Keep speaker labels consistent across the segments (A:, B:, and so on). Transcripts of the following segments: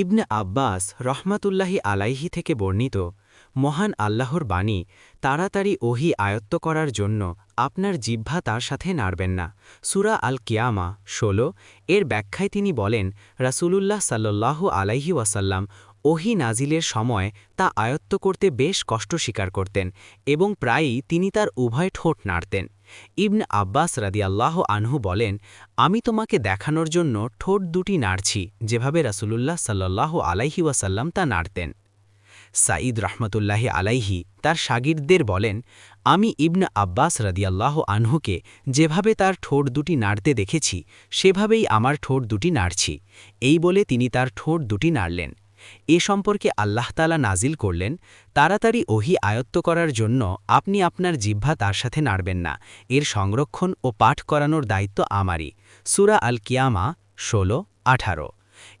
A: ইবনে আব্বাস রহমাতুল্লাহি আলাইহি থেকে বর্ণিত মহান আল্লাহর বাণী তাড়াতাড়ি ওহি আয়ত্ত করার জন্য আপনার জিহ্বা তার সাথে নাড়বেন না। সুরা আল কিয়ামা ১৬ এর ব্যাখ্যায় তিনি বলেন, রাসূলুল্লাহ সাল্লাল্লাহু আলাইহি ওয়াসাল্লাম ওহি নাজিলের সময় তা আয়ত্ত করতে বেশ কষ্ট স্বীকার করতেন এবং প্রায়ই তিনি তার উভয় ঠোঁট নাড়তেন। ইবন আব্বাস রাদিয়াল্লাহ আনহু বলেন, আমি তোমাকে দেখানোর জন্য ঠোঁট দুটি নাড়ছি, যেভাবে রাসূলুল্লাহ সাল্লাল্লাহু আলাইহি ওয়াসাল্লাম তা নাড়তেন। সাঈদ রহমতুল্লাহি আলাইহি তার শাগিরদের বলেন, আমি ইবন আব্বাস রাদিয়াল্লাহ আনহুকে যেভাবে তার ঠোঁট দুটি নাড়তে দেখেছি, সেভাবেই আমার ঠোঁট দুটি নাড়ছি। এই বলে তিনি তার ঠোঁট দুটি নাড়লেন। এ সম্পর্কে আল্লাহতালা নাজিল করলেন, তাড়াতাড়ি ওহি আয়ত্ত করার জন্য আপনি আপনার জিহ্বা তার সাথে নাড়বেন না। এর সংরক্ষণ ও পাঠ করানোর দায়িত্ব আমারই। সুরা আল কিয়ামা ষোলো, আঠারো।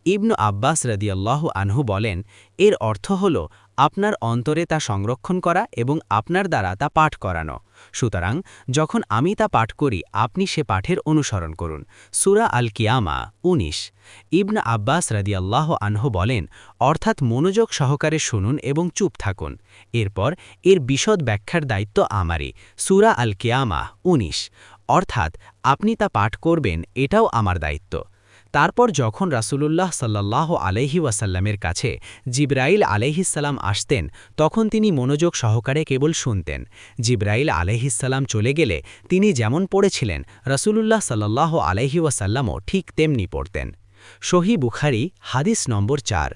A: ইবনু আব্বাস রদিয়াল্লাহ আনহু বলেন, এর অর্থ হল আপনার অন্তরে তা সংরক্ষণ করা এবং আপনার দ্বারা তা পাঠ করানো। সুতরাং, যখন আমি তা পাঠ করি, আপনি সে পাঠের অনুসরণ করুন। সুরা আল কিয়ামা ১৯ ইবন আব্বাস রাদিয়াল্লাহ আনহু বলেন, অর্থাৎ মনোযোগ সহকারে শুনুন এবং চুপ থাকুন। এরপর এর বিশদ ব্যাখ্যার দায়িত্ব আমারই। সুরা আল কিয়ামা ১৯ অর্থাৎ, আপনি তা পাঠ করবেন, এটাও আমার দায়িত্ব। তারপর যখন রাসুলুল্লাহ সাল্লাহ আলহি ওয়াসাল্লামের কাছে জিব্রাইল আলহিসাল্লাম আসতেন, তখন তিনি মনোযোগ সহকারে কেবল শুনতেন। জিব্রাইল আলহিসাল্লাম চলে গেলে তিনি যেমন পড়েছিলেন, রাসুলুল্লাহ সাল্লাহ আলহি ওয়াসাল্লামও ঠিক তেমনি পড়তেন। সহি বুখারি, হাদিস নম্বর চার।